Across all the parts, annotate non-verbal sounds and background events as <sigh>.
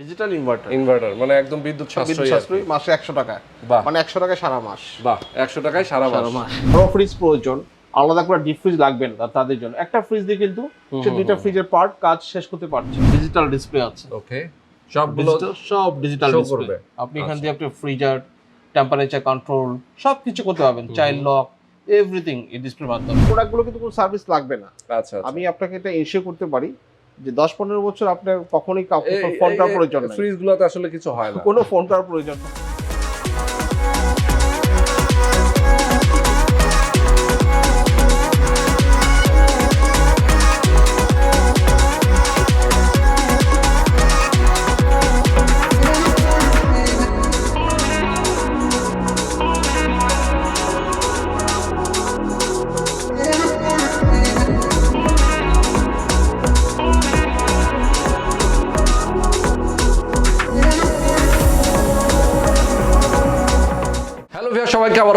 Digital inverter inverter মানে একদম বিদ্যুৎ সাশ্রয়ী মাসে একশো টাকা। মানে একশো টাকা সারা মাস। বাহ একশো টাকায় সারা মাস। বড় ফ্রিজ প্রয়োজন আলাদা করে ডিপ ফ্রিজ লাগবে না তাদের জন্য। একটা ফ্রিজ দিয়ে কিন্তু সে দুইটা ফ্রিজের পার্ট কাজ শেষ করতে পারছে ডিজিটাল ডিসপ্লে আছে। ওকে সবগুলো সব ডিজিটাল ডিসপ্লে। আপনি এখান দিয়ে আপনি ফ্রিজার টেম্পারেচার কন্ট্রোল সব কিছু করতে পারবেন। চাইল্ড লক এভরিথিং এই ডিসপ্লের মাধ্যমে। প্রোডাক্টগুলো কিন্তু কোনো সার্ভিস লাগবে না। আচ্ছা আচ্ছা। আমি আপনাকে এটা ইনশিওর করতে পারি যে দশ পনেরো বছর আপনার কখনোই কাউকে ফোন করার প্রয়োজন সুইচ ফ্রিজ গুলোতে আসলে কিছু হয় না। কোনো ফোনটার প্রয়োজন নেই।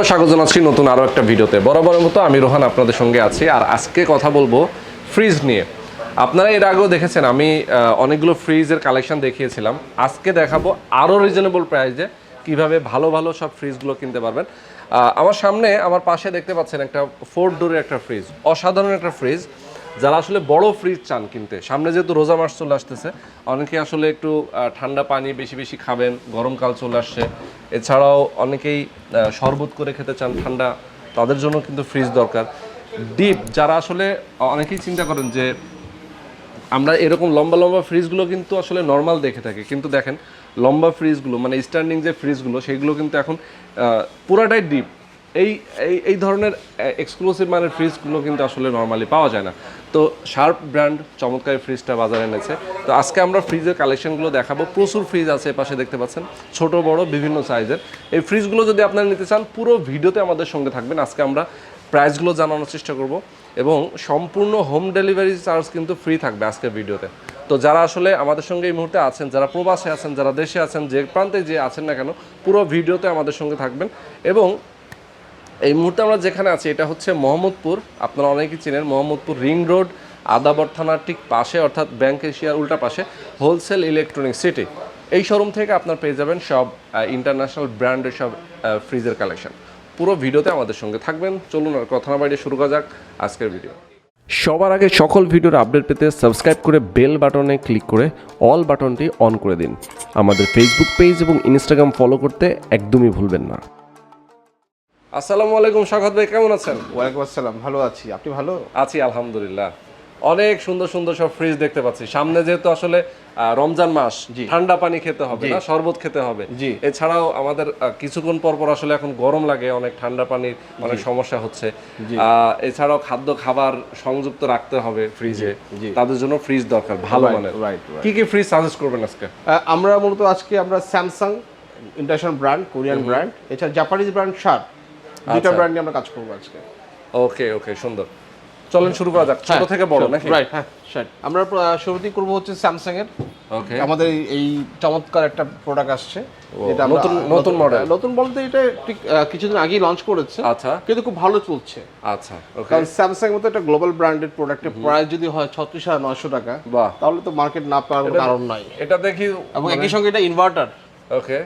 স্বাগত জানাচ্ছি নতুন আরও একটা ভিডিওতে। বরাবরের মতো আমি রোহান আপনাদের সঙ্গে আছি আর আজকে কথা বলব ফ্রিজ নিয়ে। আপনারা এর আগেও দেখেছেন, আমি অনেকগুলো ফ্রিজের কালেকশন দেখিয়েছিলাম। আজকে দেখাবো আরও রিজনেবল প্রাইসে কীভাবে ভালো ভালো সব ফ্রিজগুলো কিনতে পারবেন। আমার সামনে, আমার পাশে দেখতে পাচ্ছেন একটা ফোর ডোরের একটা ফ্রিজ অসাধারণ একটা ফ্রিজ যারা আসলে বড় ফ্রিজ চান কিনতে, সামনে যেহেতু রোজা মাস চলে আসতেছে অনেকে আসলে একটু ঠান্ডা পানি বেশি বেশি খাবেন গরমকাল চলে আসছে। এছাড়াও অনেকেই শরবত করে খেতে চান ঠান্ডা, তাদের জন্য কিন্তু ফ্রিজ দরকার। ডিপ যারা আসলে অনেকেই চিন্তা করেন যে, আমরা এরকম লম্বা লম্বা ফ্রিজগুলো কিন্তু আসলে নর্মাল দেখে থাকি। কিন্তু দেখেন, লম্বা ফ্রিজগুলো মানে স্ট্যান্ডিং যে ফ্রিজগুলো সেগুলো কিন্তু এখন পুরাটাই ডিপ এই এই এই ধরনের এক্সক্লুসিভ মানের ফ্রিজগুলো কিন্তু আসলে নর্মালি পাওয়া যায় না। তো শার্প ব্র্যান্ড চমৎকার ফ্রিজটা বাজারে এনেছে। তো আজকে আমরা ফ্রিজের কালেকশনগুলো দেখাবো। প্রচুর ফ্রিজ আছে এপাশে দেখতে পাচ্ছেন। ছোট, বড়, বিভিন্ন সাইজের। এই ফ্রিজগুলো যদি আপনারা নিতে চান, পুরো ভিডিওতে আমাদের সঙ্গে থাকবেন। আজকে আমরা প্রাইসগুলো জানানোর চেষ্টা করব এবং সম্পূর্ণ হোম ডেলিভারি চার্জ কিন্তু ফ্রি থাকবে আজকের ভিডিওতে। তো যারা আসলে আমাদের সঙ্গে এই মুহূর্তে আছেন, যারা প্রবাসে আছেন, যারা দেশে আছেন, যে প্রান্তে যে আছেন না কেন, পুরো ভিডিওতে আমাদের সঙ্গে থাকবেন এবং এই মুহূর্তে আমরা যেখানে আছি, এটা হচ্ছে মোহাম্মদপুর। আপনারা অনেকেই চেনেন মোহাম্মদপুর রিং রোড, আদাবর থানার ঠিক পাশে, অর্থাৎ ব্যাংক এশিয়ার উল্টা পাশে, হোলসেল ইলেকট্রনিক সিটি। এই শোরুম থেকে আপনার পেয়ে যাবেন সব ইন্টারন্যাশনাল ব্র্যান্ডের সব ফ্রিজের কালেকশন পুরো ভিডিওতে আমাদের সঙ্গে থাকবেন। চলুন আর কথা না বাইরে শুরু করা যাক আজকের ভিডিও সবার আগে সকল ভিডিওর আপডেট পেতে সাবস্ক্রাইব করে বেল বাটনে ক্লিক করে অল বাটনটি অন করে দিন। আমাদের ফেসবুক পেজ এবং ইনস্টাগ্রাম ফলো করতে একদমই ভুলবেন না। আসসালামু আলাইকুম স্বাগত ভাই কেমন আছেন? ওয়ালাইকুম আসসালাম ভালো আছি। আপনি ভালো? আছি আলহামদুলিল্লাহ। অনেক সুন্দর সুন্দর সব ফ্রিজ দেখতে পাচ্ছি। সামনে যেহেতু আসলে রমজান মাস ঠান্ডা পানি খেতে হবে না শরবত খেতে হবে। জি। এছাড়াও আমাদের কিছুক্ষণ পর পর আসলে এখন গরম লাগে অনেক ঠান্ডা পানির অনেক সমস্যা হচ্ছে। আহ, এছাড়াও খাদ্য খাবার সংযুক্ত রাখতে হবে ফ্রিজে তাদের জন্য ফ্রিজ দরকার ভালো মানের. কি কি ফ্রিজ সাজেস্ট করবেন আজকে? আমরা মূলত আজকে আমরা Samsung international brand Korean brand এছাড়া জাপানিজ ব্র্যান্ড শার্ট দুইটা আচ্ছা। ব্র্যান্ড নিয়ে আমরা কাজ করব আজকে। ওকে ওকে সুন্দর। চলেন শুরু করা যাক। ছোট থেকে বড় নাকি? রাইট হ্যাঁ আমরা শুরুতেই করব হচ্ছে স্যামসাং এর ওকে আমাদের এই- চমৎকার একটা প্রোডাক্ট আসছে। আমরা- নতুন- নতুন model? নতুন বলতে এটা ঠিক কিছুদিন আগেই লঞ্চ করেছে। আচ্ছা। কিন্তু খুব ভালো চলছে। আচ্ছা ওকে কারণ স্যামসাং মতো একটা গ্লোবাল ব্র্যান্ডেড প্রোডাক্টের প্রাইস যদি হয় ছত্রিশ হাজার নয়শো টাকা বাহ। তাহলে তো মার্কেট না পাওয়ার কারণ নাই। এটা দেখি এবং একই সঙ্গে এটা inverter okay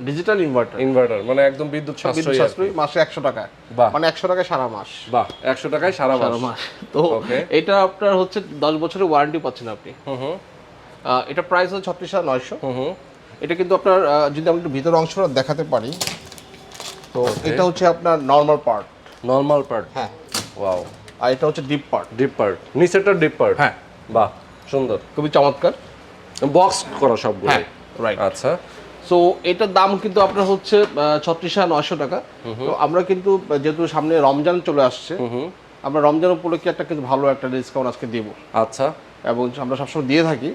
digital inverter inverter মানে একদম বিদ্যুৎ সাশ্রয়ী সাশ্রয়ী মাসে একশো টাকা বাহ। মানে একশো টাকা সারা মাস। বাহ একশো টাকায় সারা মাস। তো. এটা আপনার হচ্ছে দশ বছরের ওয়ারেন্টি পাচ্ছেন আপনি। হুম হুম। এটা প্রাইস হচ্ছে ছত্রিশ হাজার নয়শো। হুম হুম। এটা কিন্তু আপনার যদি আমি একটু ভিতর অংশটা দেখাতে পারি তো এটা হচ্ছে আপনার নর্মাল পার্ট নর্মাল পার্ট হ্যাঁ। ওয়াও আর এটা হচ্ছে ডিপ পার্ট ডিপ পার্ট নিচেরটা ডিপ পার্ট হ্যাঁ। বাহ সুন্দর। খুবই চমৎকার। বক্স করা সবগুলো হ্যাঁ রাইট আচ্ছা। সো এটার দাম কিন্তু আপনার হচ্ছে ছত্রিশ হাজার নয়শো টাকা। তো আমরা কিন্তু যেহেতু সামনে রমজান চলে আসছে আমরা রমজান উপলক্ষে একটা কিন্তু ভালো একটা ডিসকাউন্ট আজকে দিব। আচ্ছা। এবং আমরা সবসময় দিয়ে থাকি।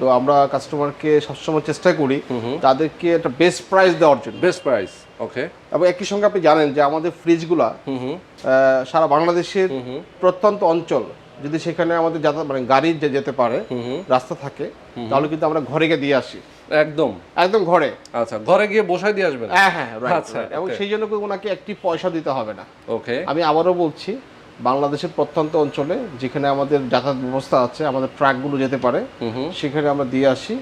তো আমরা কাস্টমারকে সবসময় চেষ্টা করি তাদেরকে একটা বেস্ট প্রাইস দেওয়ার জন্য। বেস্ট প্রাইস ওকে এবং একই সঙ্গে আপনি জানেন যে আমাদের ফ্রিজগুলা সারা বাংলাদেশের প্রত্যন্ত অঞ্চল যদি সেখানে আমাদের যাতায়াত মানে গাড়ি যে যেতে পারে রাস্তা থাকে তাহলে কিন্তু আমরা ঘরে গিয়ে দিয়ে আসি। একদম। একদম ঘরে। আচ্ছা ঘরে গিয়ে বসাই দিয়ে আসবেন? হ্যাঁ হ্যাঁ আচ্ছা, এবং সেই জন্য ওনাকে একটি পয়সা দিতে হবে না। ওকে আমি আবারও বলছি বাংলাদেশের প্রত্যন্ত অঞ্চলে যেখানে আমাদের যাতায়াত ব্যবস্থা আছে আমাদের ট্রাকগুলো যেতে পারে সেখানে আমরা দিয়ে আসি।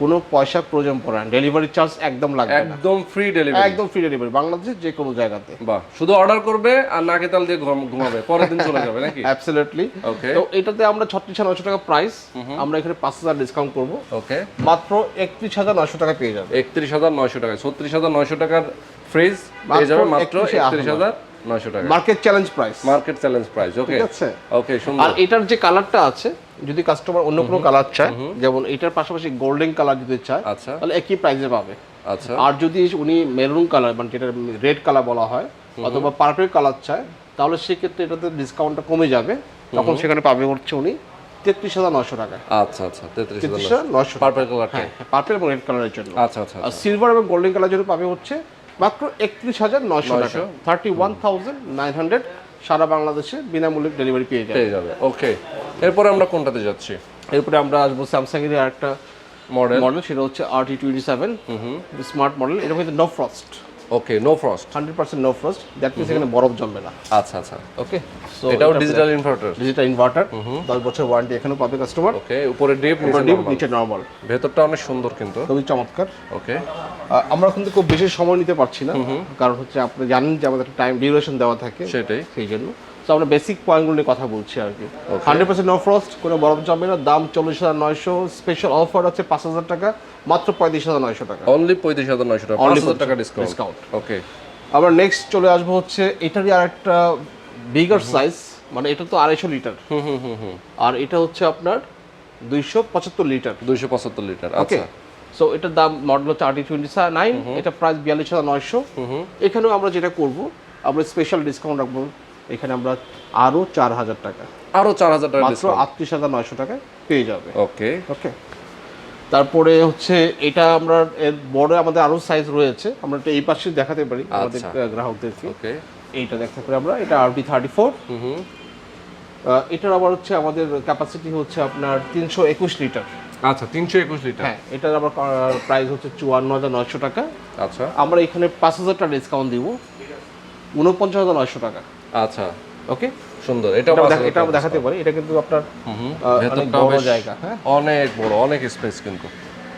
কোনো পয়সা প্রয়োজন পড়ে না। ডেলিভারি চার্জ একদম লাগবে একদম ফ্রি ডেলিভারি একদম ফ্রি ডেলিভারি বাংলাদেশের যে কোনো জায়গাতে। বাহ। শুধু অর্ডার করবে আর নাকে তাল দিয়ে ঘুমাবে। পরের দিন চলে যাবে নাকি? <laughs> অ্যাবসলিউটলি ওকে তো এটাতে আমরা ছত্রিশ হাজার নশো টাকা প্রাইস আমরা এখানে পাঁচ হাজার ডিসকাউন্ট করব। ওকে মাত্র একত্রিশ হাজার নশো টাকা পেয়ে যাবে। একত্রিশ হাজার নয়শো টাকা। ছত্রিশ হাজার নয়শো টাকার ফ্রিজ পেয়ে যাবে মাত্র 31 একত্রিশ হাজার নয়শো টাকা। Market challenge price market challenge price okay okay আর এটার যে কালারটা আছে যদি কাস্টমার অন্য কোনো কালার চায় যেমন এটার পাশাপাশি গোল্ডেন কালার যদি চায় আচ্ছা। তাহলে একই প্রাইসে পাবে। আচ্ছা। আর যদি উনি মেরুন কালার মানে যেটা রেড কালার বলা হয় অথবা পার্পল কালার চায় তাহলে সেক্ষেত্রে এটাতে ডিসকাউন্টটা কমে যাবে। তখন সেখানে পাবে হচ্ছে উনি তেত্রিশ হাজার নশো টাকা আচ্ছা আচ্ছা তেত্রিশ হাজার নশো পার্পল কালারটা হ্যাঁ পার্পল এবং রেড কালারের জন্য। আচ্ছা আচ্ছা আর সিলভার এবং গোল্ডেন কালার জন্য পাবে হচ্ছে মাত্র একত্রিশ হাজার নশো টাকা। Thirty one thousand nine hundred সারা বাংলাদেশে বিনামূল্যে ডেলিভারি পেয়ে যাবে। পেয়ে যাবে ওকে এরপরে আমরা কোনটাতে যাচ্ছি? এরপরে আমরা আসব স্যামসাং এর আরেকটা মডেল মডেল সেটা হচ্ছে R T twenty seven smart model এটা কিন্তু no frost okay no frost hundred percent no frost that means এখানে বরফ জমবে না। আচ্ছা আচ্ছা। ওকে এটাও ডিজিটাল ইনভার্টার ডিজিটাল ইনভার্টার দশ বছর ওয়ারেন্টি এখানেও পাবে কাস্টমার ওকে উপরে ডিপ ডিপ নিচে নর্মাল ভেতরটা অনেক সুন্দর কিন্তু। খুবই চমৎকার। ওকে আমরা কিন্তু খুব বেশি সময় নিতে পারছি না। কারণ হচ্ছে আপনি জানেন যে আমাদের টাইম ডিউরেশন দেওয়া থাকে। সেটাই। সেই জন্য। তো আমরা বেসিক পয়েন্টগুলো নিয়ে কথা বলছি আর কি। হান্ড্রেড পার্সেন্ট নো ফ্রস্ট কোনো বরফ জমবে না দাম চল্লিশ হাজার নয়শো স্পেশাল অফার আছে পাঁচ হাজার টাকা মাত্র পঁয়ত্রিশ হাজার নয়শো টাকা। অনলি পঁয়ত্রিশ হাজার নয়শো টাকা হাজার টাকা ডিসকাউন্ট ডিসকাউন্ট ওকে আমরা নেক্সট চলে আসব হচ্ছে এটারই আর একটা বিগার সাইজ মানে এটা তো আড়াইশো লিটার। হুম হুম হুম হুম। আর এটা হচ্ছে আপনার দুইশো পঁচাত্তর লিটার। দুইশো পঁচাত্তর লিটার ওকে আচ্ছা। সো এটার দাম মডেল হচ্ছে আরটি টোয়েন্টি নাইন এটা প্রাইস বিয়াল্লিশ হাজার নয়শো। এখানেও আমরা যেটা করব আমরা স্পেশাল ডিসকাউন্ট রাখব। এখানে আমরা আরও চার হাজার টাকা। আরও চার হাজার টাকা মাত্র আটত্রিশ হাজার নয়শো টাকায় পেয়ে যাবে। ওকে ওকে তারপরে হচ্ছে এটা আমরা এর বড় আমাদের আরও সাইজ রয়েছে। আমরা এটা এই পাশে দেখাতে পারি আমাদের আচ্ছা। আহ, গ্রাহকদেরকে। ওকে এইটা দেখাতে পারি আমরা। এটা আরটি থার্টি ফোর এটার আবার হচ্ছে আমাদের ক্যাপাসিটি হচ্ছে আপনার তিনশো একুশ লিটার। আচ্ছা তিনশো একুশ লিটার। হ্যাঁ এটার আবার প্রাইস হচ্ছে চুয়ান্ন হাজার নয়শো টাকা। আচ্ছা। আমরা এখানে পাঁচ হাজার টাকা ডিসকাউন্ট দিব। উনপঞ্চাশ হাজার নয়শো টাকা। আচ্ছা ওকে সুন্দর এটা এটা দেখাতে পারি এটা কিন্তু আপনার অনেক বড় জায়গা হ্যাঁ? অনেক বড় অনেক স্পেস কিন্তু।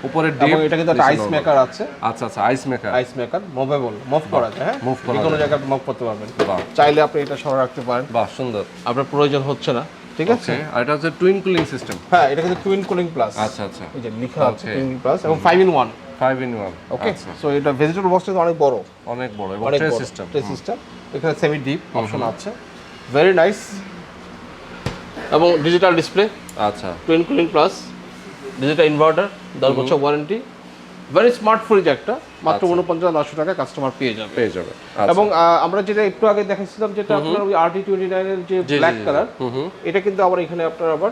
উপরে ডিপ এটা কিন্তু আইস মেকার আছে। আচ্ছা আচ্ছা ice maker ice maker movable move করা যায় হ্যাঁ? Move করা কোনো জায়গায় মুভ করতে পারবেন। বাহ। চাইলে আপনি এটা সরা রাখতে পারেন। বাহ সুন্দর। আপনার প্রয়োজন হচ্ছে না ঠিক আছে? আর এটা হচ্ছে টুইন কুলিং সিস্টেম হ্যাঁ এটা কিন্তু টুইন কুলিং প্লাস আচ্ছা আচ্ছা। এই যে লেখা আছে টুইন প্লাস এবং five in one five in one okay so এটা ভেজিটেবল বক্সটা অনেক বড়। অনেক বড় এবং ট্রে সিস্টেম ট্রে সিস্টেম এখানে সেমি ডিপ অপশন আছে। ভেরি নাইস এবং ডিজিটাল ডিসপ্লে আচ্ছা। Twin cooling plus digital inverter দশ বছর ওয়ারেন্টি ভেরি স্মার্ট ফ্রিজ একটা মাত্র উনপঞ্চাশ নশো টাকা কাস্টমার পেয়ে যাবে। পেয়ে যাবে। আচ্ছা। এবং আমরা যেটা একটু আগে দেখাচ্ছিলাম যেটা আপনার ওই আরটি টোয়েন্টি নাইনের যে ব্ল্যাক। কালার এটা কিন্তু আবার এখানে আপনার আবার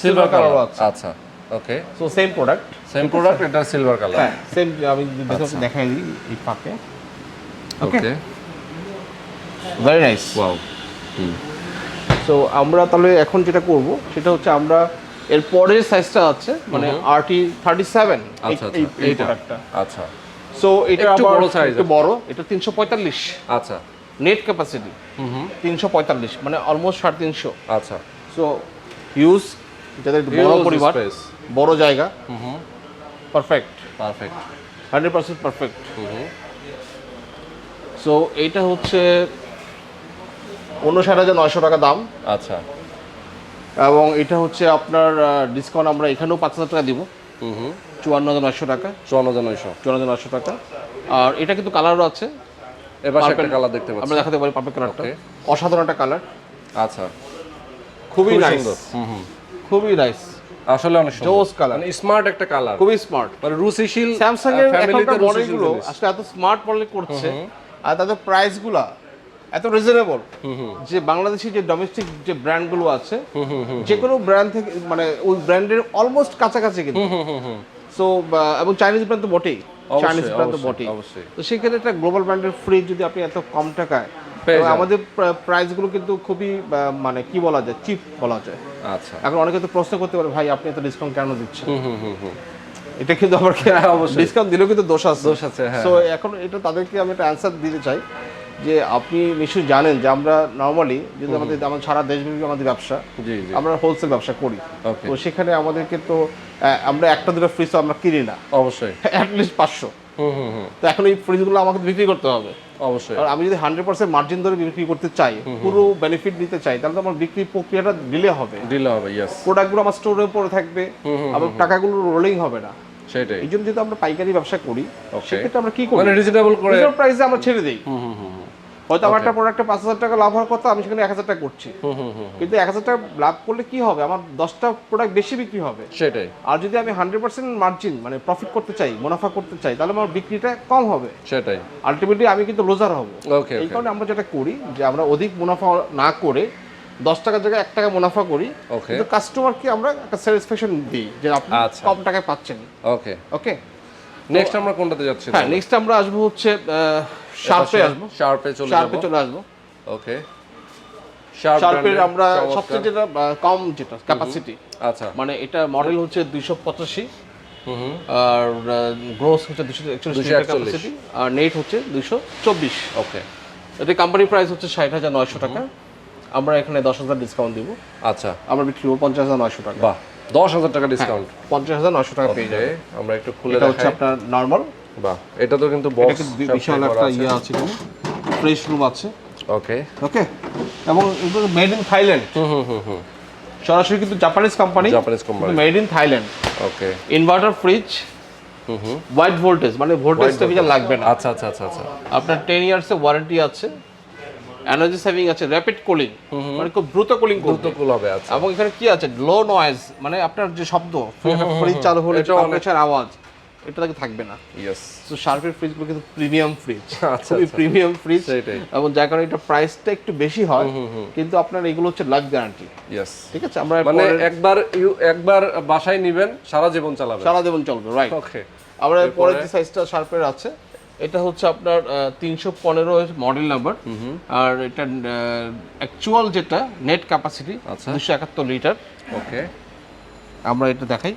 সিলভার কালার আছে। আচ্ছা। Okay so same product same product এটা সিলভার কালার হ্যাঁ সেম আমি আচ্ছা। দেখাই দিই এই ফাঁকে। Okay very nice wow so আমরা তাহলে এখন যেটা করব সেটা হচ্ছে আমরা এর পরের সাইজটা আছে মানে আরটি থার্টি সেভেন আচ্ছা আচ্ছা। এই প্রোডাক্টটা আচ্ছা। সো এটা একটু আবার বড় size একটু বড় এটা তিনশো পঁয়তাল্লিশ। আচ্ছা। নেট ক্যাপাসিটি তিনশো পঁয়তাল্লিশ মানে অলমোস্ট সাড়ে তিনশো। আচ্ছা। সো ইউজ যাদের একটু বড় পরিবার বড় জায়গা। হুম হুম। Perfect perfect hundred percent perfect হুম সো এইটা হচ্ছে উনষাট হাজার নয়শো টাকা দাম। আচ্ছা। এবং এটা হচ্ছে আপনার ডিসকাউন্ট আমরা এখানেও পাঁচ হাজার টাকা দিব। হুম হুম। চুয়ান্ন হাজার নয়শো টাকা। চুয়ান্ন হাজার নয়শো। চুয়ান্ন হাজার নয়শো টাকা। আর এটা কিন্তু কালারও আছে। এবার একটা কালার দেখতে পাচ্ছি। আমরা দেখাতে পারি পার্পল কালারটা অসাধারণ একটা কালার আচ্ছা। খুবই সুন্দর। হুম হুম। খুবই নাইস আসলে অনেক জোস কালার মানে স্মার্ট একটা কালার খুবই স্মার্ট মানে রুচিশীল স্যামসাং এর এখনকার মডেলগুলো। আসলে এত স্মার্ট মডেল করছে। আর তাদের প্রাইসগুলা এত রিজনেবল যে বাংলাদেশি যে ডোমেস্টিক যে ব্র্যান্ডগুলো আছে যে কোনো ব্র্যান্ড থেকে মানে ওই ব্র্যান্ডের অলমোস্ট কাছাকাছি কিন্তু। সো এবং চাইনিজ ব্র্যান্ড তো বটেই। চাইনিজ ব্র্যান্ড তো বটেই। তো সেক্ষেত্রে একটা গ্লোবাল ব্র্যান্ডের ফ্রিজ যদি আপনি এত কম টাকায়। আমাদের প্রাইসগুলো কিন্তু খুবই মানে কি বলা যায় চিপ বলা যায়। আচ্ছা। এখন অনেকে তো প্রশ্ন করতে পারে ভাই আপনি এত ডিসকাউন্ট কেন দিচ্ছেন? এটা কিন্তু হ্যাঁ, অবশ্যই। ডিসকাউন্ট দিলেও কিন্তু দোষ আছে। দোষ আছে, হ্যাঁ, সো এখন এটা তাদেরকে আমি একটা অ্যান্সার দিতে চাই। যে আপনি নিশ্চয়ই জানেন যে আমরা নর্মালি যদি আমাদের আমাদের সারা দেশব্যাপী আমাদের ব্যবসা আমরা হোলসেল ব্যবসা করি. তো সেখানে আমাদেরকে তো আমরা একটা দুটো ফ্রিজ আমরা কিনি না। অবশ্যই। <laughs> অ্যাটলিস্ট পাঁচশো। হুম হুম হুম। তো এখন এই ফ্রিজগুলো আমাকে বিক্রি করতে হবে। অবশ্যই। আর আমি যদি হান্ড্রেড পার্সেন্ট মার্জিন ধরে বিক্রি করতে চাই পুরো বেনিফিট নিতে চাই তাহলে তো আমার বিক্রি প্রক্রিয়াটা ডিলে হবে। দিলে হবে ইয়েস প্রোডাক্টগুলো আমার স্টোরে পড়ে থাকবে। আবার টাকাগুলো রোলিং হবে না। সেটাই। এই জন্য যদি আমরা পাইকারি ব্যবসা করি. সেক্ষেত্রে আমরা কি করি? মানে রিজনেবল করে প্রাইসে আমরা ছেড়ে দিই। হয়তো আমার একটা প্রোডাক্টে পাঁচ হাজার টাকা লাভ হওয়ার কথা আমি সেখানে এক হাজার টাকা করছি। কিন্তু এক হাজার টাকা লাভ করলে কি হবে? আমার দশটা প্রোডাক্ট বেশি বিক্রি হবে। সেটাই। আর যদি আমি হান্ড্রেড পার্সেন্ট মার্জিন মানে প্রফিট করতে চাই মুনাফা করতে চাই তাহলে আমার বিক্রিটা কম হবে। সেটাই। আলটিমেটলি আমি কিন্তু লোজার হব। এই কারণে আমরা যেটা করি যে আমরা অধিক মুনাফা না করে দশ টাকার জায়গায় এক টাকা মুনাফা করি। কিন্তু কাস্টমারকে আমরা একটা স্যাটিসফ্যাকশন দিই যে আপনি আচ্ছা। কম টাকায় পাচ্ছেন। ওকে ওকে নেক্সট আমরা কোনটাতে যাচ্ছি হ্যাঁ নেক্সট আমরা আসব হচ্ছে শার্পে আসব। শার্পে চলে শার্পে চলে আসব। ওকে শার্পের আমরা সবচেয়ে যেটা কম যেটা ক্যাপাসিটি আচ্ছা। মানে এটা মডেল হচ্ছে দুইশো পঁচাশি। আর গ্রোস হচ্ছে দুশো একচল্লিশ ক্যাপাসিটি আর নেট হচ্ছে দুইশো চব্বিশ। ওকে এটা কোম্পানি প্রাইস হচ্ছে ষাট হাজার নয়শো টাকা। আমরা এখানে দশ হাজার ডিসকাউন্ট দিব। আচ্ছা। আমরা বিক্রি করব পঞ্চাশ হাজার নয়শো টাকা। বাহ দশ হাজার টাকা ডিসকাউন্ট পঞ্চাশ হাজার নয়শো টাকা পেয়ে যাবে আমরা একটু খুলে হচ্ছে আপনার নর্মাল বাহ এটা তো কিন্তু বক্স বিশাল একটা ইয়ে আছে ফ্রেশ রুম আছে। ওকে ওকে এবং এগুলো মেড ইন থাইল্যান্ড হুম হুম হুম সরাসরি কিন্তু Japanese company Japanese company made in Thailand okay inverter fridge hmm hmm. White voltage মানে ভোল্টেজটা বেশি লাগবে না। আচ্ছা আচ্ছা আচ্ছা আচ্ছা। আপনার টেন ইয়ার্সের ওয়ারেন্টি আছে। এনার্জি সেভিং আছে র্যাপিড কুলিং মানে খুব দ্রুত কুলিং দ্রুত কুল হবে আচ্ছা। এবং এখানে কি আছে? লো নয়েজ মানে আপনার যে শব্দ ফ্রিজ চালু হলে অনেক- আওয়াজ। এটা থাকবে না। ইয়েস তো শার্পের ফ্রিজগুলো কিন্তু প্রিমিয়াম ফ্রিজ <laughs> আচ্ছা, খুবই আচ্ছা। প্রিমিয়াম ফ্রিজ এবং যার কারণে এটা প্রাইসটা একটু বেশি হয়। কিন্তু আপনার এগুলো হচ্ছে লাইফ গ্যারান্টি ইয়েস ঠিক আছে? আমরা মানে একবার একবার বাসায় নিবেন সারা জীবন চালাবেন। সারা জীবন চলবে রাইট ওকে আমরা যে সাইজটা শার্পের আছে এটা হচ্ছে আপনার তিনশো পনেরো মডেল নাম্বার আর এটা অ্যাকচুয়াল যেটা নেট ক্যাপাসিটি আচ্ছা। দুশো একাত্তর লিটার ওকে আমরা এটা দেখাই।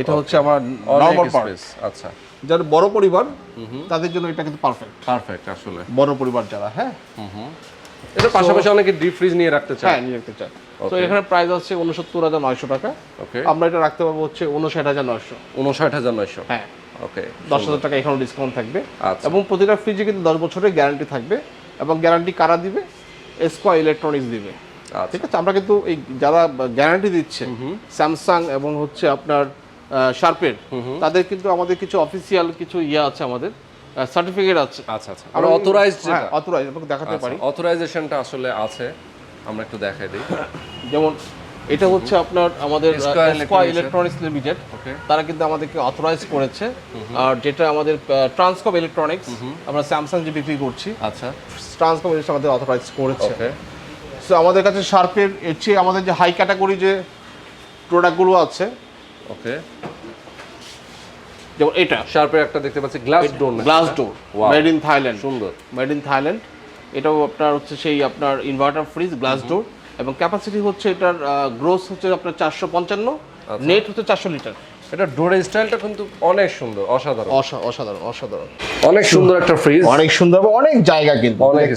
এটা হচ্ছে আমার নর্মাল পার্ট স্পেস আচ্ছা। যারা বড় পরিবার তাদের জন্য এটা কিন্তু পারফেক্ট পারফেক্ট আসলে। বড় পরিবার যারা হ্যাঁ? এটা পাশাপাশি অনেকে ডিপ ফ্রিজ নিয়ে রাখতে চায়। হ্যাঁ নিয়ে রাখতে চায়। তো এখানে প্রাইস আছে উনসত্তর হাজার নয়শো টাকা। ওকে আমরা এটা রাখতে পারব হচ্ছে উনষাট হাজার নয়শো। উনষাট হাজার নয়শো। হ্যাঁ। ওকে দশ হাজার টাকা এখানেও ডিসকাউন্ট থাকবে। আচ্ছা। এবং প্রতিটা ফ্রিজে কিন্তু দশ বছরের গ্যারান্টি থাকবে। এবং গ্যারান্টি কারা দিবে? এসকো ইলেকট্রনিক্স দিবে। আচ্ছা। ঠিক আছে? আমরা কিন্তু এই যারা গ্যারান্টি দিচ্ছে স্যামসাং এবং হচ্ছে আপনার শার্পের তাদের কিন্তু আমাদের কিছু অফিসিয়াল কিছু ইয়ে আছে আমাদের সার্টিফিকেট আছে। আচ্ছা আচ্ছা। আমরা অথরাইজড যেটা অথরাইজ আপনাকে দেখাতে পারি। অথরাইজেশনটা আসলে আছে আমরা একটু দেখাই দিই। যেমন এটা হচ্ছে আপনার আমাদের Electronics-এর। ইলেকট্রনিক্স লিমিটেড ওকে তারা কিন্তু আমাদেরকে অথরাইজ করেছে। আর যেটা আমাদের ট্রান্সকম ইলেকট্রনিক্স আমরা স্যামসাং যে বিক্রি করছি আচ্ছা। ট্রান্সকম ইলেকট্রনিক্স আমাদের অথরাইজ করেছে। সো আমাদের কাছে শার্পের এর চেয়ে আমাদের যে হাই ক্যাটাগরি যে প্রোডাক্টগুলো আছে ওকে। যেমন এটা। শার্পের একটা দেখতে পাচ্ছি glass door glass door made in Thailand সুন্দর। মেড ইন থাইল্যান্ড এটাও আপনার হচ্ছে সেই আপনার ইনভার্টার ফ্রিজ গ্লাস ডোর এবং ক্যাপাসিটি হচ্ছে এটার গ্রোস হচ্ছে আপনার চারশো পঞ্চান্ন আচ্ছা। নেট হচ্ছে চারশো লিটার। এটা ডোরের স্টাইলটা কিন্তু অনেক সুন্দর অসাধারণ। অসাধারণ অসাধারণ। অনেক সুন্দর একটা ফ্রিজ অনেক সুন্দর এবং অনেক জায়গা কিন্তু। অনেক।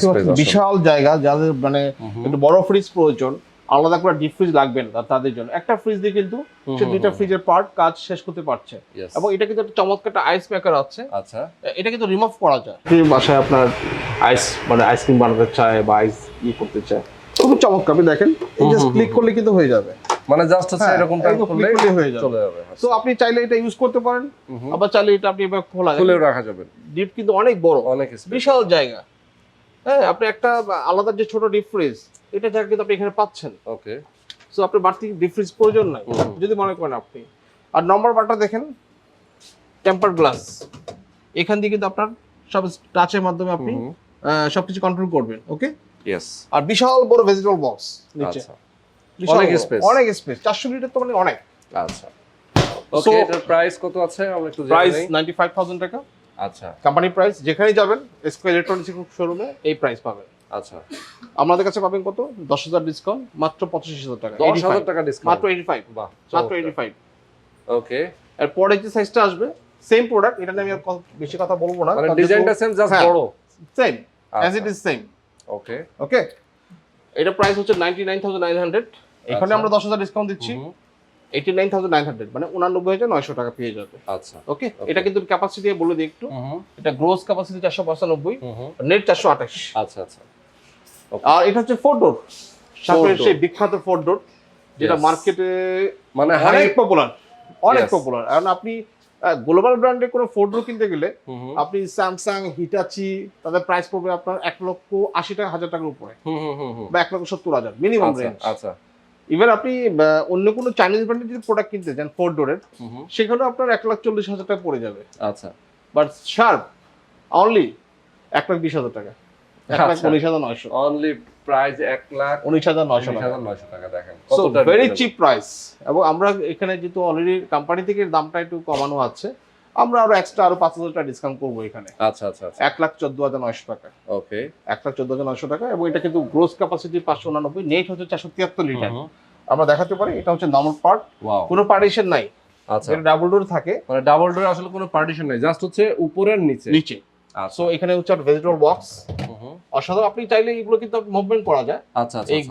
বিশাল জায়গা যাদের মানে একটু বড় ফ্রিজ প্রয়োজন। আলাদা করে ডিপ ফ্রিজ লাগবে না তাদের জন্য। একটা ফ্রিজ দিয়ে কিন্তু সে দুইটা ফ্রিজের পার্ট কাজ শেষ করতে পারছে। এবং এটা কিন্তু একটা চমৎকার একটা আইস মেকার আছে। আচ্ছা। এটা কিন্তু রিমুভ করা যায়। বাসায় আপনার আইস মানে আইসক্রিম বানাতে চায় বা আইস ইয়ে করতে চায় খুব চমৎকার। আপনি দেখেন এই জাস্ট ক্লিক করলে কিন্তু হয়ে যাবে। মানে জাস্ট হচ্ছে হ্যাঁ, এরকম এরকম করলে হয়ে যাবে। চলে যাবে। তো আপনি চাইলে এটা ইউজ করতে পারেন। আবার চাইলে এটা আপনি এবার খোলা খুলেও রাখা যাবে। ডিপ কিন্তু অনেক বড়। অনেক বিশাল জায়গা। হ্যাঁ আপনি একটা আলাদা যে ছোট ডিপ ফ্রিজ এটা জায়গা কিন্তু আপনি এখানে পাচ্ছেন। ওকে সো আপনার বাড়তি ডিপ ফ্রিজ প্রয়োজন নাই যদি মনে করেন আপনি। আর নম্বর বারটা দেখেন টেম্পার গ্লাস এখান দিয়ে কিন্তু আপনার সব টাচের মাধ্যমে আপনি সবকিছু কন্ট্রোল করবেন ওকে ইয়েস আর বিশাল বড় ভেজিটেবল বক্স নিচে। আচ্ছা। অনেক space। অনেক স্পেস চারশো লিটার তো মানে অনেক। আচ্ছা। ওকে এটার প্রাইস কত আছে? আমরা একটু প্রাইস জেনে নেই। নাইনটি ফাইভ থাউজেন্ড টাকা। আচ্ছা। কোম্পানি প্রাইস যেখানেই যাবেন এসকো ইলেকট্রনিক্স শোরুমে এই প্রাইস পাবেন। আচ্ছা। আমাদের কাছে পাবেন কত? দশ হাজার ডিসকাউন্ট মাত্র পঁচাশি হাজার টাকা। দশ হাজার টাকা ডিসকাউন্ট মাত্র এইটি ফাইভ মাত্র এইটি ফাইভ ওকে এর পরে যে সাইজটা আসবে সেম প্রোডাক্ট এটা নিয়ে আমি আর বেশি কথা বলব না মানে ডিজাইনটা সেম জাস্ট। বড়। Same as. It is same okay okay এটা প্রাইস হচ্ছে ninety nine thousand nine hundred এখানে আচ্ছা। আমরা দশ হাজার ডিসকাউন্ট দিচ্ছি। Eighty nine thousand nine hundred মানে উনানব্বই হাজার নয়শো টাকা পেয়ে যাবে। আচ্ছা। ওকে এটা কিন্তু ক্যাপাসিটি বলে দিই একটু। এটা গ্রোস ক্যাপাসিটি চারশো পঁচানব্বই নেট চারশো আঠাশ। আচ্ছা আচ্ছা। আর এটা হচ্ছে ফোর ডোর সেই বিখ্যাত ফোর ডোর যেটা মার্কেটে মানে অনেক পপুলার অনেক পপুলার কারণ আপনি গ্লোবাল ব্র্যান্ডের কোনো ফোর ডোর কিনতে গেলে আপনি স্যামসাং হিটাচি তাদের প্রাইস পড়বে আপনার এক লক্ষ আশি টাকা হাজার টাকার উপরে। হুম হুম হুম হুম। বা এক লক্ষ সত্তর হাজার মিনিমাম রেঞ্জ আচ্ছা। ইভেন আপনি অন্য কোনো চাইনিজ ব্র্যান্ডের যদি প্রোডাক্ট কিনতে চান ফোর ডোরের সেখানেও আপনার এক লাখ চল্লিশ হাজার টাকা পড়ে যাবে। আচ্ছা। বাট শার্প অনলি এক লাখ বিশ হাজার টাকা। এক লাখ আচ্ছা। উনিশ হাজার নয়শো। অনলি প্রাইস এক লাখ উনিশ হাজার নয়শো টাকা। দেখেন। ভেরি চিপ প্রাইস এবং আমরা এখানে যেহেতু অলরেডি কোম্পানি থেকে দামটা একটু কমানো আছে আমরা আরও এক্সট্রা আরও পাঁচ হাজার টাকা ডিসকাউন্ট করব এখানে। আচ্ছা আচ্ছা আচ্ছা। এক লাখ চোদ্দ হাজার নয়শো টাকা। ওকে এক লাখ চোদ্দ হাজার নয়শো টাকা এবং এটা কিন্তু গ্রোস ক্যাপাসিটি পাঁচশো উনানব্বই নেট হচ্ছে চারশো তিয়াত্তর লিটার আমরা দেখাতে পারি এটা হচ্ছে নর্মাল পার্ট কোনো পার্টিশন নাই। আচ্ছা। এটা ডাবল ডোর থাকে। মানে ডাবল ডোর আসলে কোনো পার্টিশন নাই জাস্ট হচ্ছে উপরের নিচে। নিচে। আচ্ছা। সো এখানে হচ্ছে ভেজিটেবল বক্স। অসাধারণ আপনি চাইলে এগুলো কিন্তু মুভমেন্ট করা যায়। আচ্ছা আচ্ছা এই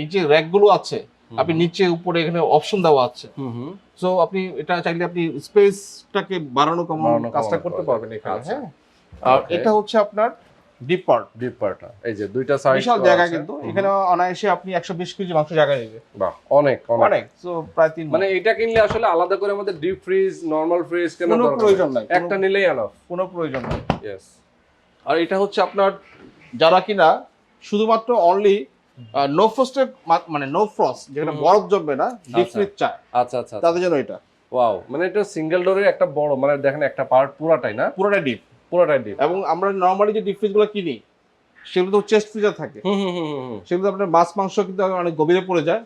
এই যে র্যাকগুলো আছে আপনি নিচে উপরে এখানে অপশন দেওয়া আছে। সো আপনি এটা চাইলে আপনি স্পেসটাকে বাড়ানো কমানো কাজটা করতে পারবেন এখানে। আচ্ছা। হ্যাঁ? আর এটা হচ্ছে আপনার ডিপ পার্ট ডিপ পার্টটা এই যে দুইটা সাইড বিশাল জায়গা কিন্তু। এখানে অনায়াসে আপনি একশো বিশ কেজি মাংস জায়গা নেবে বাহ অনেক অনেক। সো প্রায় তিন মানে এটা কিনলে আসলে আলাদা করে আমাদের ডিপ ফ্রিজ নরমাল ফ্রিজ কেন কোনো প্রয়োজন নাই। একটা নিলেই এনাফ কোনো প্রয়োজন নেই। ইয়েস আর এটা হচ্ছে আপনার যারা কিনা শুধুমাত্র অনলি নো ফ্রস্টের মানে নো ফ্রস্ট বরফ জমবে না ডিপ আচ্ছা। ফ্রিজ চায়। আচ্ছা আচ্ছা তাদের জন্য এটা। ওয়াও মানে এটা সিঙ্গেল ডোরের একটা বড় মানে দেখেন একটা পার্ট পুরাটাই না? পুরোটা ডিপ পুরাটাই ডিপ এবং আমরা নর্মালি যে ডিপ ফ্রিজগুলো কিনি সেগুলো তো চেস্ট ফ্রিজার থাকে। সেগুলো আপনার মাছ মাংস কিন্তু অনেক গভীরে পড়ে যায়।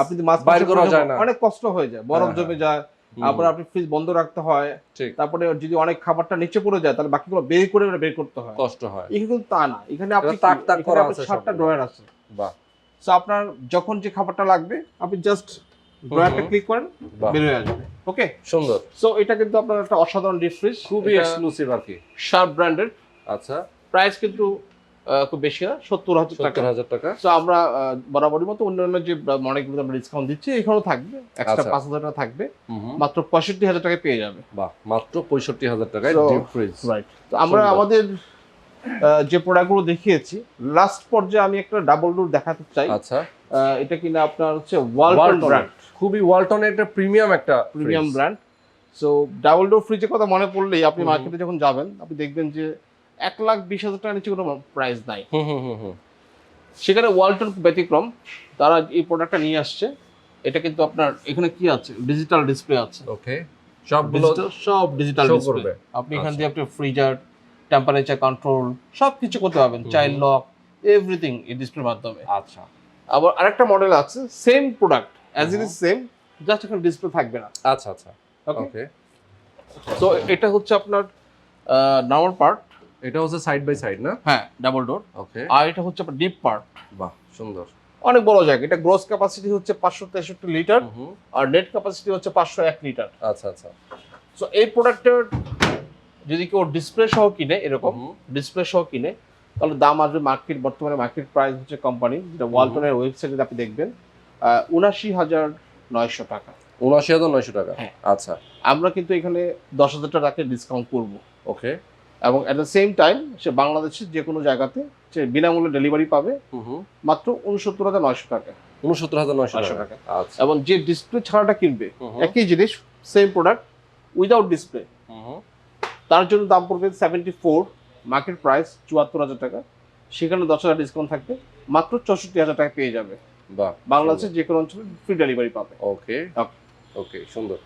আপনি মাছ বাইর করা যায় না। অনেক কষ্ট হয়ে যায় বরফ হ্যাঁ, জমে যায় তারপরে আপনি ফ্রিজ বন্ধ রাখতে হয়। তারপরে যদি অনেক খাবারটা নিচে পড়ে যায় তাহলে বাকিগুলো বের করে বের করতে হয়। কষ্ট হয়। এখানে কিন্তু তা না। এখানে আপনি তাক তাক করা আছে সাতটা ড্রয়ার আছে। বাহ। সো আপনার যখন যে খাবারটা লাগবে আপনি জাস্ট ড্রয়ারটা ক্লিক করেন বের হয়ে আসবে। ওকে সুন্দর। সো এটা কিন্তু আপনার একটা অসাধারণ ডিপ ফ্রিজ খুবই এক্সক্লুসিভ আর কি। শার্প ব্র্যান্ডের আচ্ছা। প্রাইস কিন্তু খুব বেশি না সত্তর হাজার টাকা। হাজার টাকা। তো আমরা আহ, বরাবরের মতো অন্যান্য যে অনেকগুলো আমরা ডিসকাউন্ট দিচ্ছি এখানেও থাকবে। এক্সট্রা আচ্ছা। পাঁচ হাজার টাকা থাকবে। মাত্র পঁয়ষট্টি হাজার টাকায় পেয়ে যাবে। বাহ মাত্র পঁয়ষট্টি হাজার টাকায় ডিপ ফ্রিজ রাইট তো আমরা আমাদের যে প্রোডাক্টগুলো দেখিয়েছি লাস্ট পর্যায়ে আমি একটা ডাবল ডোর দেখাতে চাই। আচ্ছা। এটা কিনা আপনার হচ্ছে ওয়ালটন ওয়ালটন ব্র্যান্ড খুবই ওয়ালটনের একটা প্রিমিয়াম একটা premium brand so double door ফ্রিজের কথা মনে পড়লেই আপনি মার্কেটে যখন যাবেন আপনি দেখবেন যে এক লাখ বিশ হাজার টাকার নিচে কোনো প্রাইস নাই। হুম হুম হুম হুম। সেখানে ওয়ালটন ব্যতিক্রম। তারা এই প্রোডাক্টটা নিয়ে আসছে। এটা কিন্তু আপনার এখানে কি আছে? ডিজিটাল ডিসপ্লে আছে। ওকে Digital- সব ডিজিটাল ডিসপ্লে আপনি এখান আচ্ছা। দিয়ে আপনি ফ্রিজার টেম্পারেচার কন্ট্রোল সব কিছু করতে পারবেন চাইল্ড লক এভরিথিং এই ডিসপ্লের মাধ্যমে। আচ্ছা। আবার আরেকটা মডেল আছে same product as it is same just এখানে ডিসপ্লে থাকবে না। আচ্ছা আচ্ছা। ওকে তো এটা হচ্ছে আপনার নর্মাল পার্ট এটা হচ্ছে সাইড বাই সাইড না? হ্যাঁ ডাবল ডোর ওকে আর এটা হচ্ছে আপনার ডিপ পার্ট বাহ সুন্দর। অনেক বড় জায়গা এটা গ্রোস ক্যাপাসিটি হচ্ছে পাঁচশো তেষট্টি লিটার। আর নেট ক্যাপাসিটি হচ্ছে পাঁচশো এক লিটার আচ্ছা আচ্ছা। সো এই প্রোডাক্টের যদি কেউ ডিসপ্লে সহ কিনে এরকম ডিসপ্লে সহ কিনে তাহলে দাম আসবে মার্কেট বর্তমানে মার্কেট প্রাইস হচ্ছে কোম্পানি যেটা ওয়ালটনের ওয়েবসাইটে আপনি দেখবেন উনাশি হাজার নয়শো টাকা। উনআশি হাজার নয়শো টাকা? হ্যাঁ। আচ্ছা। আমরা কিন্তু এখানে দশ হাজার টাকা ডিসকাউন্ট করব। ওকে এবং অ্যাট দ্য সেম টাইম সে বাংলাদেশের যে কোনো জায়গাতে সে বিনামূল্যে ডেলিভারি পাবে মাত্র উনসত্তর হাজার নয়শো টাকা। উনসত্তর হাজার নয়শো টাকা। আচ্ছা। এবং যে ডিসপ্লে ছাড়াটা কিনবে। একই জিনিস সেম প্রোডাক্ট উইদাউট ডিসপ্লে। তার জন্য দাম পড়বে সেভেন্টি ফোর মার্কেট প্রাইস চুয়াত্তর হাজার টাকা। সেখানে দশ হাজার ডিসকাউন্ট থাকবে মাত্র চৌষট্টি হাজার টাকা পেয়ে যাবে। বাহ বাংলাদেশের যে কোনো অঞ্চলে ফ্রি ডেলিভারি পাবে। ওকে. ওকে সুন্দর।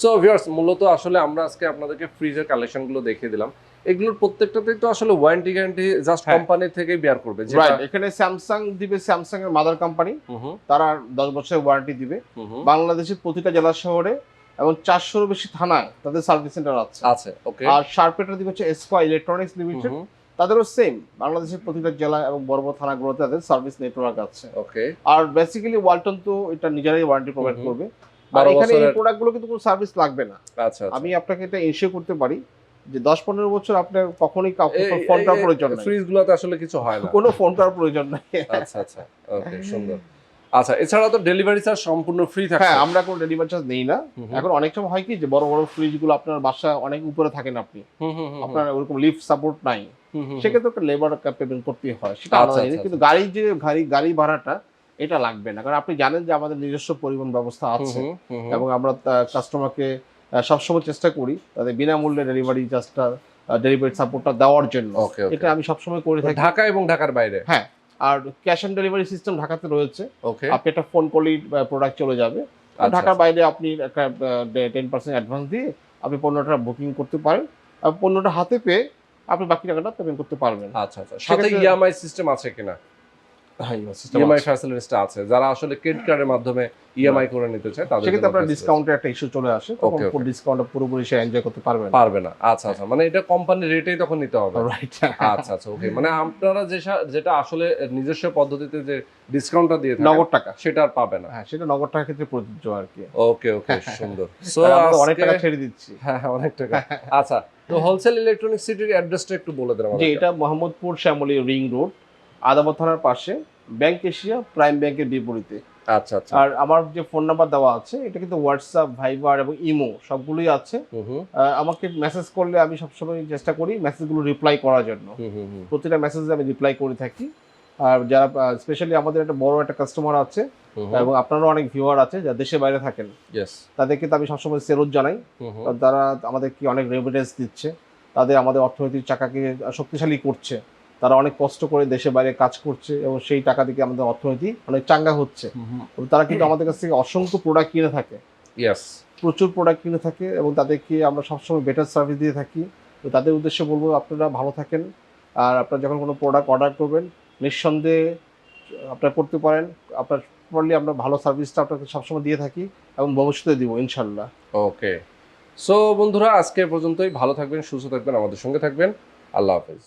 সো ভিউয়ার্স মূলত আসলে আমরা আজকে আপনাদেরকে ফ্রিজের কালেকশনগুলো দেখিয়ে দিলাম। এগুলোর প্রত্যেকটাতেই তো আসলে ওয়ারেন্টি গ্যারান্টি জাস্ট। কোম্পানি থেকে বেয়ার করবে রাইট এখানে স্যামসাং দিবে স্যামসাং এর মাদার কোম্পানি তারা দশ বছরের ওয়ারেন্টি দিবে। বাংলাদেশের প্রতিটা জেলা শহরে এবং চারশোর বেশি থানায় তাদের সার্ভিস সেন্টার আছে। আছে ওকে আর শার্পেটার দিবে হচ্ছে এসকো ইলেকট্রনিক্স লিমিটেড তাদেরও সেম বাংলাদেশের প্রতিটা জেলা এবং বড় বড় থানাগুলোতে তাদের সার্ভিস নেটওয়ার্ক আছে। ওকে। আর বেসিক্যালি ওয়ালটন তো এটা নিজেরাই ওয়ারেন্টি প্রোভাইড করবে। আর এখানে এই প্রোডাক্টগুলো কিন্তু কোনো সার্ভিস লাগবে না। আচ্ছা আমি আপনাকে এটা ইনশিওর করতে পারি যে দশ পনেরো বছর আপনার কখনোই কাউকে ফোন করার প্রয়োজন নাই। ফ্রিজ গুলোতে আসলে কিছু হয় না। কোনো ফোন করার প্রয়োজন নাই। আচ্ছা আচ্ছা। ওকে সুন্দর। আচ্ছা এছাড়া তো ডেলিভারি চার্জ সম্পূর্ণ ফ্রি থাকে হ্যাঁ আমরা কোনো ডেলিভারি চার্জ নেই না। এখন অনেক সময় হয় কি যে বড় বড় ফ্রিজগুলো আপনার বাসা অনেক উপরে থাকেন আপনি। আপনার ওরকম লিফট সাপোর্ট নাই। সেক্ষেত্রে একটা লেবার পেমেন্ট করতে হয়। সেটা আচ্ছা, আলাদা আচ্ছা, কিন্তু গাড়ি যে গাড়ি গাড়ি ভাড়াটা এটা লাগবে না। কারণ আপনি জানেন যে আমাদের নিজস্ব পরিবহন ব্যবস্থা আছে। এবং আমরা কাস্টমারকে সবসময় চেষ্টা করি তাদের বিনামূল্যে ডেলিভারি চার্জটা ডেলিভারি সাপোর্টটা দেওয়ার জন্য। এটা আমি সবসময় করে থাকি। ঢাকা এবং ঢাকার বাইরে? হ্যাঁ। আর ক্যাশ অন ডেলিভারি সিস্টেম ঢাকাতে রয়েছে। ওকে আপনি একটা ফোন করলেই প্রোডাক্ট চলে যাবে। আর আচ্ছা, ঢাকার বাইরে আপনি একটা টেন পার্সেন্ট অ্যাডভান্স দিয়ে আপনি পণ্যটা বুকিং করতে পারেন। আর পণ্যটা হাতে পেয়ে আপনি বাকি টাকাটা পেমেন্ট করতে পারবেন। আচ্ছা আচ্ছা। সাথে ইএমআই সিস্টেম আছে কিনা? ইএমআই আছে। ফ্যাসিলিটিসটা আছে। যারা আসলে ক্রেডিট কার্ডের মাধ্যমে ইএমআই করে নিতে চায় তাদের সেক্ষেত্রে আপনার ডিসকাউন্টের একটা ইস্যু চলে আসে তখন okay. পুরোপুরি সে এনজয় করতে পারবেন পারবে না। আচ্ছা আচ্ছা। মানে এটা কোম্পানির রেটেই তখন নিতে হবে। রাইট <laughs> আচ্ছা আচ্ছা ওকে মানে আপনারা যে যেটা আসলে নিজস্ব পদ্ধতিতে যে ডিসকাউন্টটা দিয়ে নগদ টাকা। সেটা আর পাবে না। হ্যাঁ সেটা নগদ টাকার ক্ষেত্রে প্রযোজ্য আর কি। ওকে ওকে <laughs> সুন্দর। সো অনেক টাকা ছেড়ে দিচ্ছি। <laughs> হ্যাঁ হ্যাঁ অনেক টাকা। আচ্ছা তো হোলসেল ইলেকট্রনিক সিটির অ্যাড্রেসটা একটু বলে দেন আমাদের এটা মোহাম্মদপুর শ্যামলী রিং রোড আদাবর থানার পাশে ব্যাংক এশিয়া প্রাইম ব্যাংকের বিপরীতে। আচ্ছা আচ্ছা। আর আমার যে ফোন নাম্বার দেওয়া আছে এটা কিন্তু হোয়াটসঅ্যাপ ভাইবার এবং ইমো সবগুলোই আছে। আমাকে মেসেজ করলে আমি সবসময় চেষ্টা করি মেসেজগুলো রিপ্লাই করার জন্য। প্রতিটা মেসেজে আমি রিপ্লাই করে থাকি। আর যারা স্পেশালি আমাদের একটা বড় একটা কাস্টমার আছে এবং আপনারও অনেক ভিউয়ার আছে যারা দেশে বাইরে থাকেন। তাদেরকে তো আমি সবসময় সেরত জানাই। তারা আমাদেরকে অনেক রেমিটেন্স দিচ্ছে। তাদের আমাদের অর্থনৈতিক চাকাকে শক্তিশালী করছে। তারা অনেক কষ্ট করে দেশে বাইরে কাজ করছে এবং সেই টাকা থেকে আমাদের অর্থনীতি অনেক চাঙ্গা হচ্ছে। তারা কিন্তু আমাদের কাছ থেকে অসংখ্য প্রোডাক্ট কিনে থাকে। ইয়েস প্রচুর প্রোডাক্ট কিনে থাকে এবং তাদেরকে আমরা সবসময় বেটার সার্ভিস দিয়ে থাকি। তো তাদের উদ্দেশ্যে বলব আপনারা ভালো থাকেন। আর আপনারা যখন কোনো প্রোডাক্ট অর্ডার করবেন নিঃসন্দেহে আপনারা করতে পারেন। আপনার প্রপারলি আমরা ভালো সার্ভিসটা আপনাকে সবসময় দিয়ে থাকি এবং ভবিষ্যতে দিব ইনশাল্লাহ ওকে সো বন্ধুরা আজকে পর্যন্তই। ভালো থাকবেন সুস্থ থাকবেন আমাদের সঙ্গে থাকবেন। আল্লাহ হাফেজ।